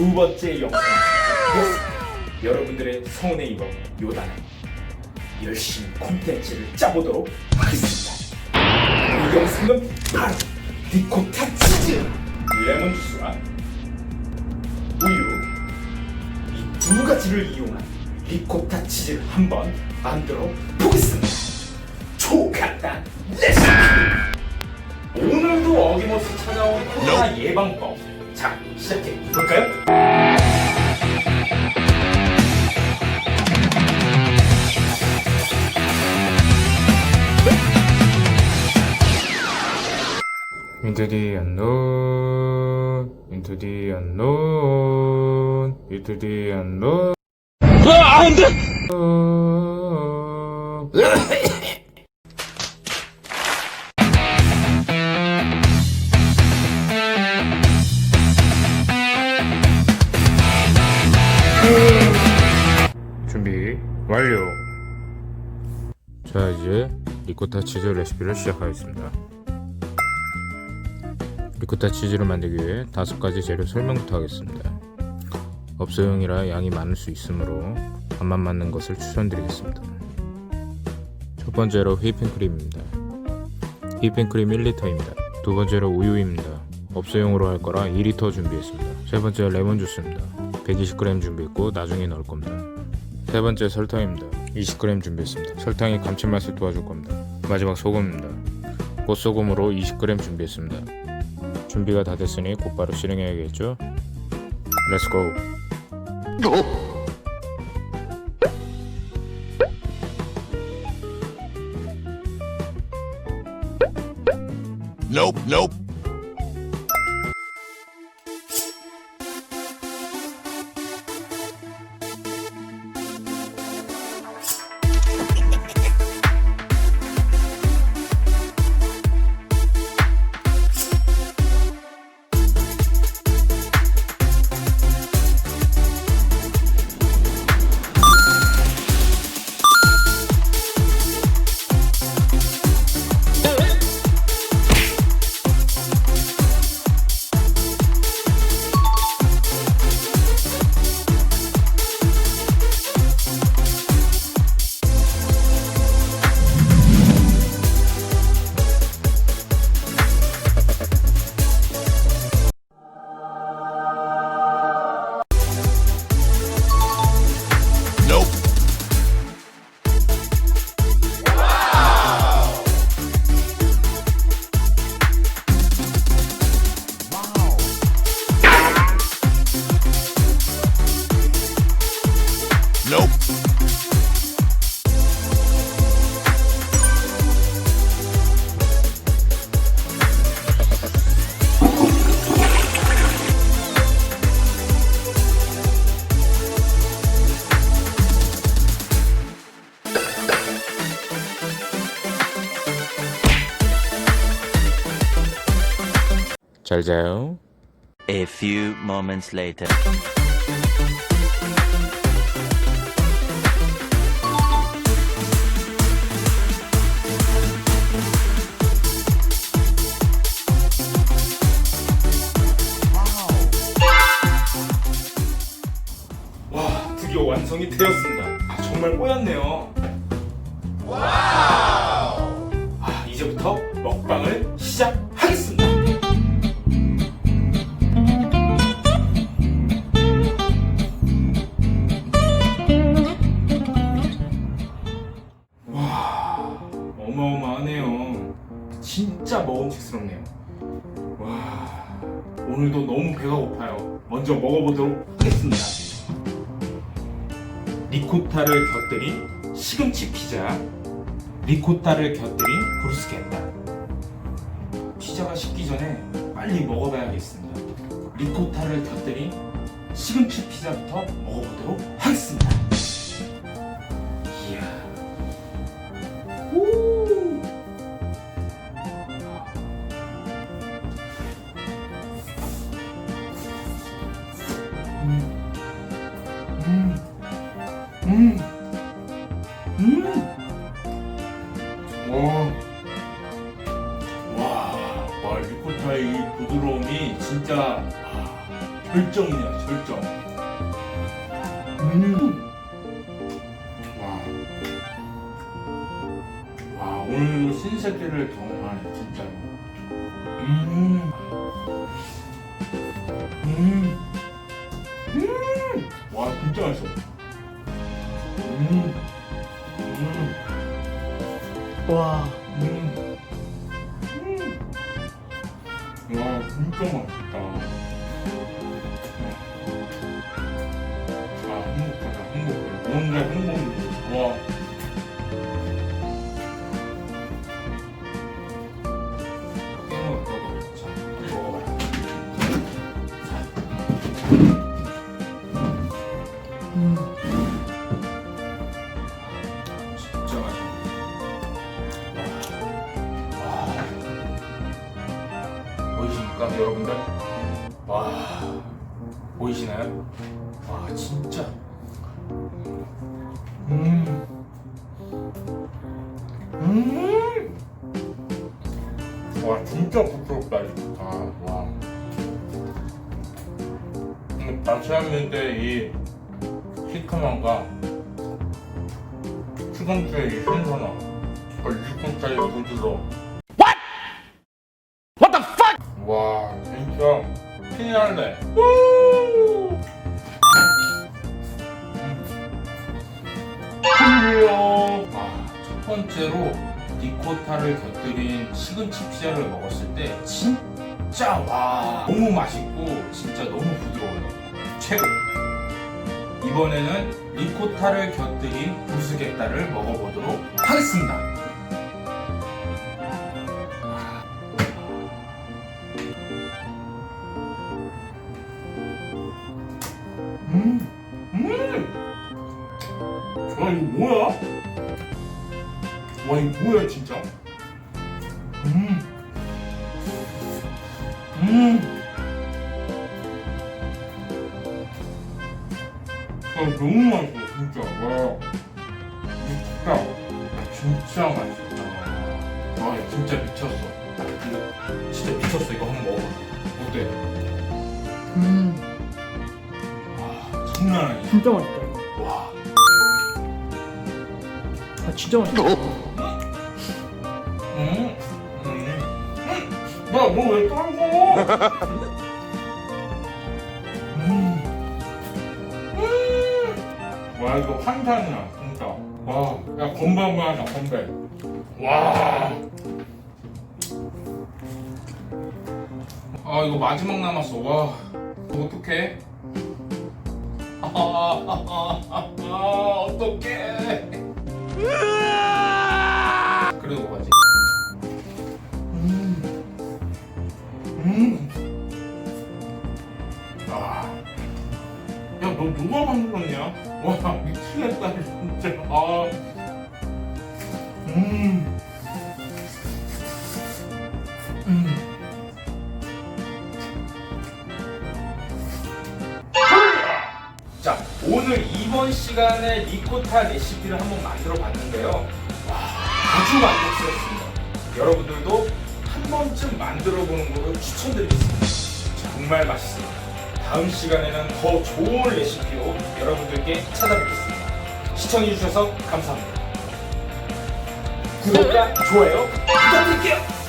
두 번째 영상. 여러분들의 성원에 입어 요단은 열심히 콘텐츠를 짜보도록 하겠습니다. 이 영상은 바로 리코타 치즈, 레몬 주스와 우유 이 두 가지를 이용한 리코타 치즈를 한번 만들어 보겠습니다. 초간단 레시피! 오늘도 어김없이 찾아온 코로나 예방법. 자, 시작해 볼까요? Into the unknown, into the unknown, into the unknown. 준비 완료. 자 이제 리코타 치즈 레시피를 시작하겠습니다. 리코타 치즈를 만들기 위해 다섯 가지 재료 설명부터 하겠습니다. 업소용이라 양이 많을 수 있으므로 밥만 맞는 것을 추천드리겠습니다. 첫 번째로 휘핑크림입니다. 휘핑크림 1리터입니다. 두 번째로 우유입니다. 업소용으로 할 거라 2리터 준비했습니다. 세 번째 레몬 주스입니다. 120g 준비했고 나중에 넣을 겁니다. 세 번째 설탕입니다. 20g 준비했습니다. 설탕이 감칠맛을 도와줄 겁니다. 마지막 소금입니다. 꽃소금으로 20g 준비했습니다. 준비가 다 됐으니 곧바로 실행해야겠죠? 렛츠고! Nope, nope. 잘 자요. A few moments later. 와, 드디어 완성이 되었습니다. 아, 정말 뽀얗네요. 와우! 아, 이제부터 먹방을 진짜 먹음직스럽네요. 와, 오늘도 너무 배가 고파요. 먼저 먹어보도록 하겠습니다. 리코타를 곁들인 시금치 피자, 리코타를 곁들인 브루스케타. 피자가 식기 전에 빨리 먹어봐야겠습니다. 리코타를 곁들인 시금치 피자부터 먹어보도록 하겠습니다. 이야. 오! 리코타의 이 부드러움이 진짜 아, 절정이야 절정. 음. 와. 와 오늘 신세계를 경험하네 진짜로. 음. 음. 음. 와 진짜 맛있어. 음. 음. 와 뭔가 행복해. 와. 여러분들? 와 보이시나요? 음. 와 진짜 부끄럽다 진짜 와. 음, 마시아민데 이 시큼함과 수강주의 이 신선함. 그걸 일꾼짜리 부드러움 와 진짜 날래 리코타를 곁들인 시금치 피자를 먹었을 때 진짜 와 너무 맛있고 진짜 너무 부드러워요 최고 이번에는 리코타를 곁들인 부스게따를 먹어보도록 하겠습니다 음, 음. 와 이거 뭐야? 와 이거 뭐야 진짜? 음, 음. 아 너무 맛있어 진짜. 와, 진짜, 진짜 맛있다. 와, 이거 진짜 미쳤어. 진짜 미쳤어. 이거 한번 먹어봐. 어때? 음, 와, 장난 아니야. 진짜 맛있다 이거 와. 아 진짜 맛있다 야, 너왜 떨고? 음. 음. 와, 이거 환상이야, 진짜. 와, 야, 건배 한번 하자, 건배. 와. 아, 이거 마지막 남았어, 와. 어떡해? 아, 아, 아, 아, 아, 음. 음. 자, 오늘 이번 시간에 리코타 레시피를 한번 만들어 봤는데요. 와, 아주 만족스럽습니다. 여러분들도 한 번쯤 만들어 보는 것을 추천드리겠습니다. 정말 맛있습니다. 다음 시간에는 더 좋은 레시피로 여러분들께 찾아뵙겠습니다. 시청해주셔서 감사합니다. 구독과 좋아요 부탁드릴게요.